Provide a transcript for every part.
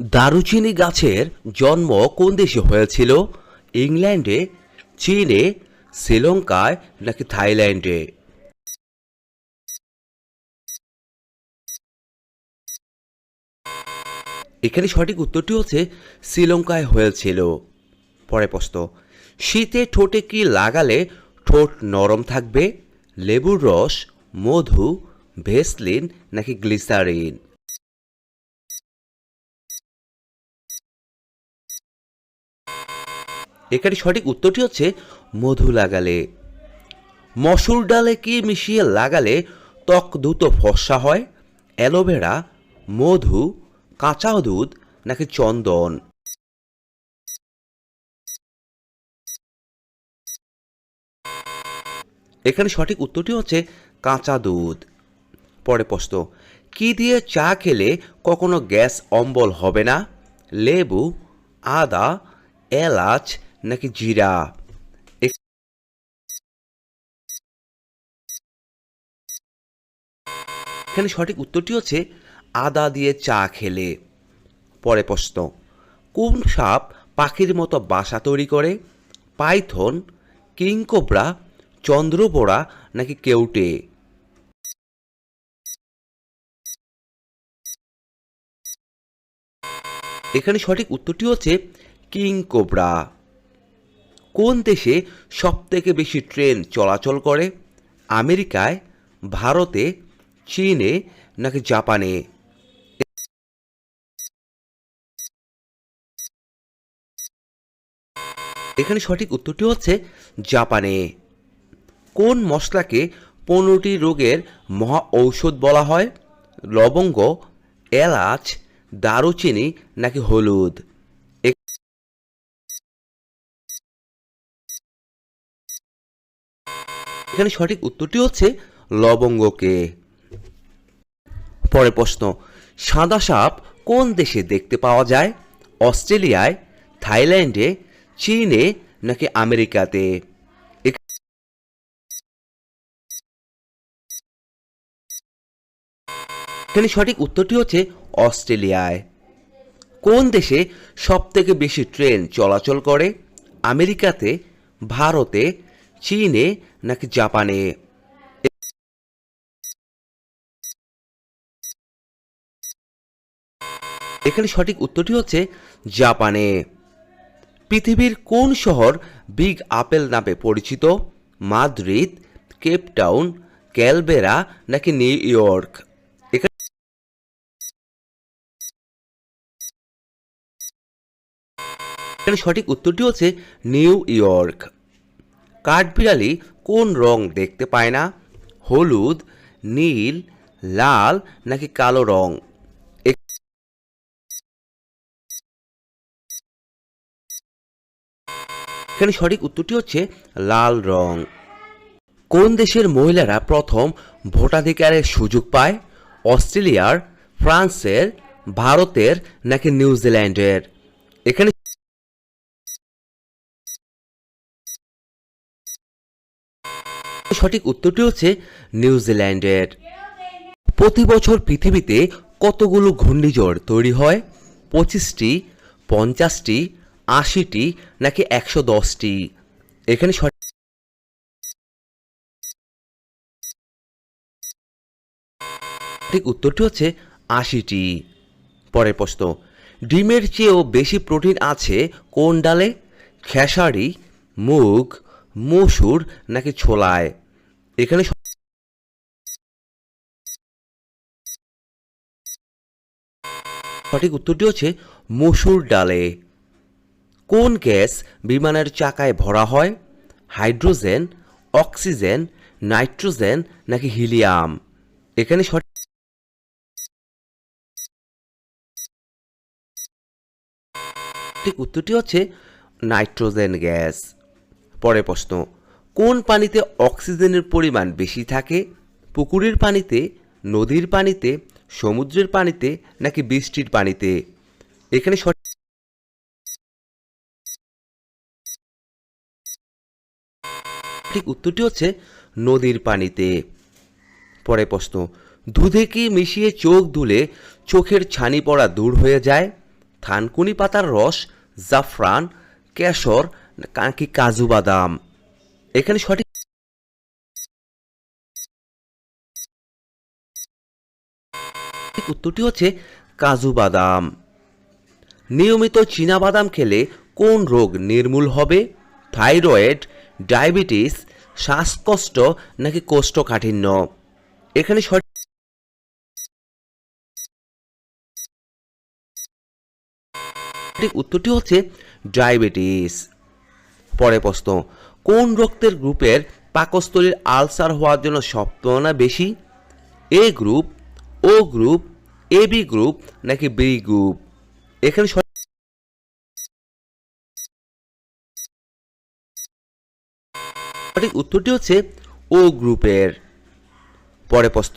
দারুচিনি গাছের জন্ম কোন দেশে হয়েছিল? ইংল্যান্ডে, চীনে, শ্রীলঙ্কায় নাকি থাইল্যান্ডে? এখানে সঠিক উত্তরটি হচ্ছে শ্রীলঙ্কায় হয়েছিল। পরে প্রশ্ন, শীতে ঠোঁটে কি লাগালে ঠোঁট নরম থাকবে? লেবুর রস, মধু, ভেসলিন নাকি গ্লিসারিন? এখানে সঠিক উত্তরটি হচ্ছে মধু লাগালে। মসুর ডালে কি মিশিয়ে লাগালে ত্বক দ্রুত ফর্সা হয়? অ্যালোভেরা, মধু, কাঁচা দুধ নাকি চন্দন? এখানে সঠিক উত্তরটি হচ্ছে কাঁচা দুধ। পরে প্রশ্ন, কি দিয়ে চা খেলে কখনো গ্যাস অম্বল হবে না? লেবু, আদা, এলাচ নাকি জিরা? এখানে সঠিক উত্তরটি হচ্ছে, আদা দিয়ে চা খেলে। পরে প্রশ্ন, কোন সাপ পাখির মতো বাসা তৈরি করে? পাইথন, কিংকোবরা চন্দ্রবোড়া নাকি কেউটে? এখানে সঠিক উত্তরটি হচ্ছে কিং কোবরা কোন দেশে সবথেকে বেশি ট্রেন চলাচল করে? আমেরিকায়, ভারতে, চীনে নাকি জাপানে? এখানে সঠিক উত্তরটি হচ্ছে জাপানে। কোন মশলাকে পনেরোটি রোগের মহা ঔষধ বলা হয়? লবঙ্গ, এলাচ, দারুচিনি নাকি হলুদ? এখানে সঠিক উত্তরটি হচ্ছে লবঙ্গকে। পরে প্রশ্ন সাদা সাপ কোন দেশে দেখতে পাওয়া যায়? অস্ট্রেলিয়ায়, থাইল্যান্ডে, চীনে নাকি আমেরিকাতে? এখানে সঠিক উত্তরটি হচ্ছে অস্ট্রেলিয়ায়। কোন দেশে সবথেকে বেশি ট্রেন চলাচল করে? আমেরিকাতে, ভারতে চীনে নাকি জাপানে? এখানে সঠিক উত্তরটি হচ্ছে জাপানে। পৃথিবীর কোন শহর বিগ আপেল নামে পরিচিত? মাদ্রিদ কেপটাউন ক্যালবেরা নাকি নিউ ইয়র্ক? এখানে সঠিক উত্তরটি হচ্ছে নিউ ইয়র্ক। কাঠবিড়ালি কোন রং দেখতে পায় না? হলুদ, নীল, লাল নাকি কালো রং? এখানে সঠিক উত্তরটি হচ্ছে লাল রং। কোন দেশের মহিলারা প্রথম ভোটাধিকারের সুযোগ পায়? অস্ট্রেলিয়ার, ফ্রান্সের, ভারতের নাকি নিউজিল্যান্ডের? এখানে সঠিক উত্তরটি হচ্ছে নিউজিল্যান্ডের প্রতি বছর পৃথিবীতে কতগুলো ঘূর্ণিঝড় তৈরি হয়? পঁচিশটি, পঞ্চাশটি, আশিটি, নাকি একশো দশটি? এখানে সঠিক উত্তরটি হচ্ছে আশিটি। পরের প্রশ্ন, ডিমের চেয়েও বেশি প্রোটিন আছে কোন ডালে? খেসারি, মুগ, মসুর, নাকি ছোলায়? এখানে সঠিক উত্তরটি হচ্ছে মসুর ডালে। কোন গ্যাস বিমানের চাকায় ভরা হয়? হাইড্রোজেন, অক্সিজেন, নাইট্রোজেন নাকি হিলিয়াম? এখানে সঠিক উত্তরটি হচ্ছে নাইট্রোজেন গ্যাস। পরের প্রশ্ন কোন পানিতে অক্সিজেনের পরিমাণ বেশি থাকে? পুকুরের পানিতে, নদীর পানিতে, সমুদ্রের পানিতে, নাকি বৃষ্টির পানিতে? এখানে সঠিক ঠিক উত্তরটি হচ্ছে নদীর পানিতে। পরে প্রশ্ন, দুধে কি মিশিয়ে চোখ ধুলে চোখের ছানি পড়া দূর হয়ে যায়? থানকুনি পাতার রস, জাফরান, কেশর নাকি কাজু বাদাম? এখানে সঠিক উত্তরটি হচ্ছে কাজু বাদাম। নিয়মিত চীনা বাদাম খেলে কোন রোগ নির্মূল হবে? থাইরয়েড, ডায়াবেটিস, শ্বাসকষ্ট নাকি কোষ্ঠকাঠিন্য? এখানে সঠিক উত্তরটি হচ্ছে ডায়াবেটিস। পরে প্রশ্ন কোন রক্তের গ্রুপের পাকস্থলীর আলসার হওয়ার জন্য সম্ভাবনা বেশি? A group O group A B group নাকি বি গ্রুপ এখানে সঠিক উত্তরটি হচ্ছে ও গ্রুপের পরে প্রশ্ন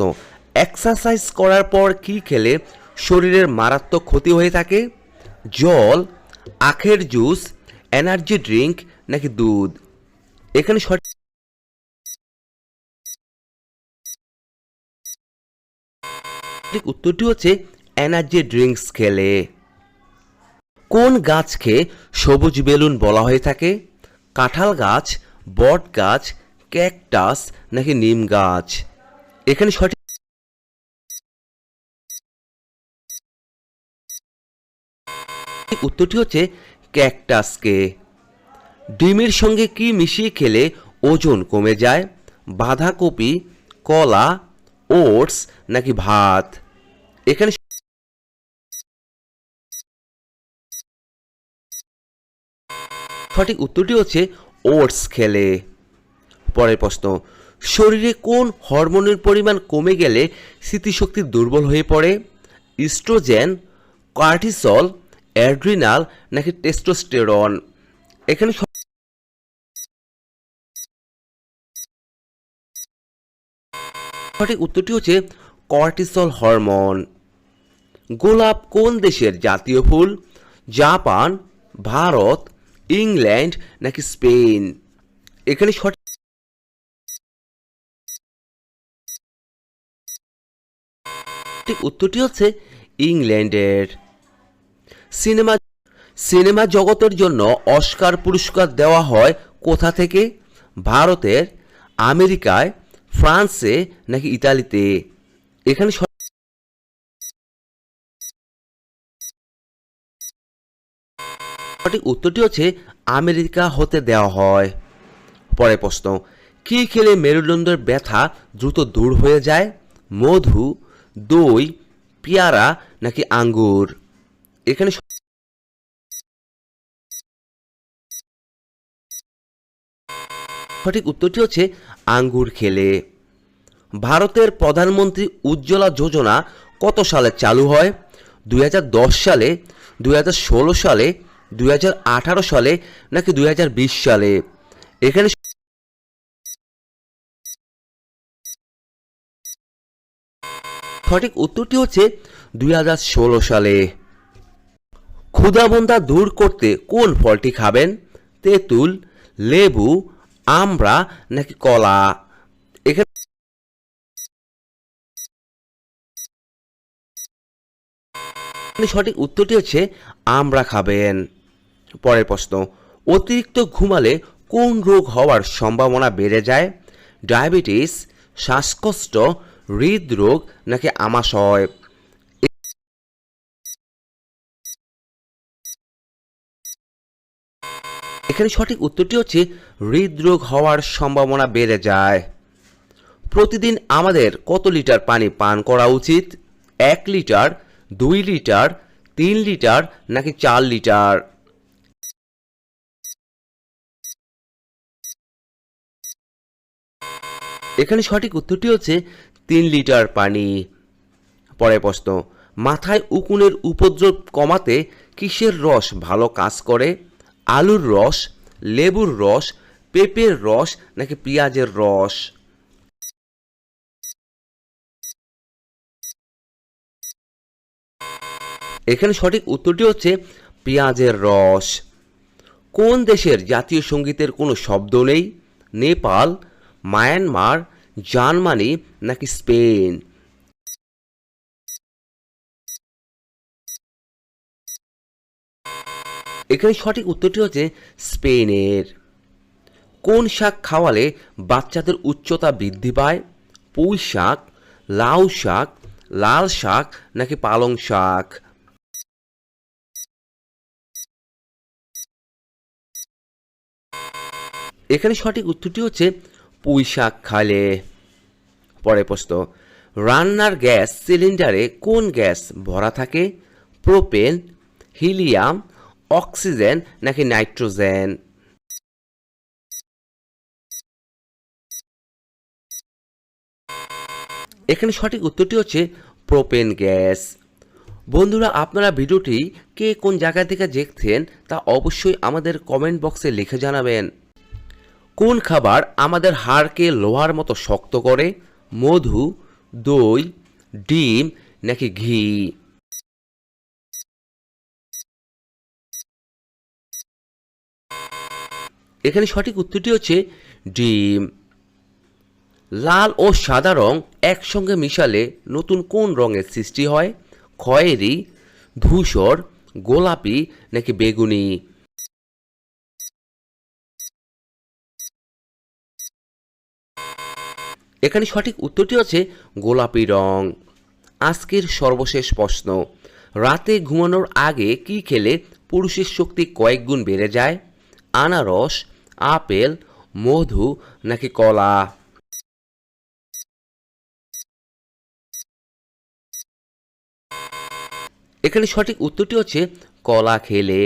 এক্সারসাইজ করার পর কি খেলে শরীরের মারাত্মক ক্ষতি হয়ে থাকে? জল, আখের জুস এনার্জি ড্রিঙ্ক নাকি দুধ? এখানে সঠিক সঠিক উত্তরটি হচ্ছে এনার্জি ড্রিঙ্কস খেলে। কোন গাছকে সবুজ বেলুন বলা হয়ে থাকে? কাঁঠাল গাছ, বট গাছ, ক্যাকটাস নাকি নিম গাছ? এখানে সঠিক উত্তরটি হচ্ছে ক্যাকটাসকে। ডিমের সঙ্গে কি মিশিয়ে খেলে ওজন কমে যায়? বাঁধাকপি, কলা, ওটস নাকি ভাত? এখানে সঠিক উত্তরটি হচ্ছে ওটস খেলে। পরের প্রশ্ন, শরীরে কোন হরমোনের পরিমাণ কমে গেলে স্মৃতিশক্তি দুর্বল হয়ে পড়ে? ইস্ট্রোজেন, কার্টিসল, অ্যাড্রিনাল নাকি টেস্টোস্টেরন? এখানে সঠিক উত্তরটি হচ্ছে কর্টিসল হরমোন। গোলাপ কোন দেশের জাতীয় ফুল? জাপান, ভারত, ইংল্যান্ড নাকি স্পেন? এখানে সঠিক উত্তরটি হচ্ছে ইংল্যান্ডের। সিনেমা সিনেমা জগতের জন্য অস্কার পুরস্কার দেওয়া হয় কোথা থেকে? ভারতের, আমেরিকায় ফ্রান্সে নাকি ইতালিতে? এখানে সঠিক উত্তরটি হচ্ছে আমেরিকা হতে দেওয়া হয়। পরের প্রশ্ন, কি খেলে মেরুদণ্ডের ব্যথা দ্রুত দূর হয়ে যায়? মধু, দই, পেয়ারা নাকি আঙ্গুর? এখানে সঠিক উত্তরটি হচ্ছে আঙ্গুর খেলে। ভারতের প্রধানমন্ত্রী উজ্জ্বলা যোজনা কত সালে চালু হয়? দুই হাজার দশ সালে, দুই হাজার ষোলো সালে, দুই হাজার আঠারো সালে, নাকি দুই সালে? এখানে সঠিক উত্তরটি হচ্ছে দুই হাজার ষোলো সালে। ক্ষুধাবন্ধা দূর করতে কোন ফলটি খাবেন? তেঁতুল, লেবু আমড়া নাকি কলা? এখানে সঠিক উত্তরটি হচ্ছে, আমরা খাবেন। পরের প্রশ্ন, অতিরিক্ত ঘুমালে কোন রোগ হওয়ার সম্ভাবনা বেড়ে যায়? ডায়াবেটিস, শ্বাসকষ্ট, হৃদরোগ নাকি আমাশয়? এখানে সঠিক উত্তরটি হচ্ছে, হৃদরোগ হওয়ার সম্ভাবনা বেড়ে যায়। প্রতিদিন আমাদের কত লিটার পানি পান করা উচিত? এক লিটার, দুই লিটার, তিন লিটার, নাকি চার লিটার? এখানে সঠিক উত্তরটি হচ্ছে, তিন লিটার পানি। পরের প্রশ্ন, মাথায় উকুনের উপদ্রব কমাতে কিসের রস ভালো কাজ করে? আলুর রস, লেবুর রস, পেঁপের রস নাকি পেঁয়াজের রস? এখানে সঠিক উত্তরটি হচ্ছে পেঁয়াজের রস। কোন দেশের জাতীয় সঙ্গীতের কোনো শব্দ নেই? নেপাল, মায়ানমার, জার্মানি নাকি স্পেন? এখানে সঠিক উত্তরটি হচ্ছে স্পেনের। কোন শাক খাওয়ালে বাচ্চাদের উচ্চতা বৃদ্ধি পায়? পুঁই শাক, লাউ শাক, লাল শাক নাকি পালং শাক? এখানে সঠিক উত্তরটি হচ্ছে পুঁই শাক খালে পরে প্রশ্ন, রান্নার গ্যাস সিলিন্ডারে কোন গ্যাস ভরা থাকে? প্রোপেন, হিলিয়াম অক্সিজেন নাকি নাইট্রোজেন? এখানে সঠিক উত্তরটি হচ্ছে প্রোপেন গ্যাস। বন্ধুরা, আপনারা ভিডিওটি কে কোন জায়গা থেকে দেখছেন তা অবশ্যই আমাদের কমেন্ট বক্সে লিখে জানাবেন। কোন খাবার আমাদের হাড়কে লোহার মতো শক্ত করে? মধু, দই, ডিম নাকি ঘি? এখানে সঠিক উত্তরটি হচ্ছে ডিম। লাল ও সাদা রং একসঙ্গে মিশালে নতুন কোন রঙের সৃষ্টি হয়? খয়েরি, ধূসর, গোলাপি নাকি বেগুনি? এখানে সঠিক উত্তরটি হচ্ছে গোলাপি রং। আজকের সর্বশেষ প্রশ্ন, রাতে ঘুমানোর আগে কি খেলে পুরুষের শক্তি কয়েক গুণ বেড়ে যায়? আনারস আপেল মধু নাকি কলা? এখানে সঠিক উত্তরটি হচ্ছে কলা খেলে।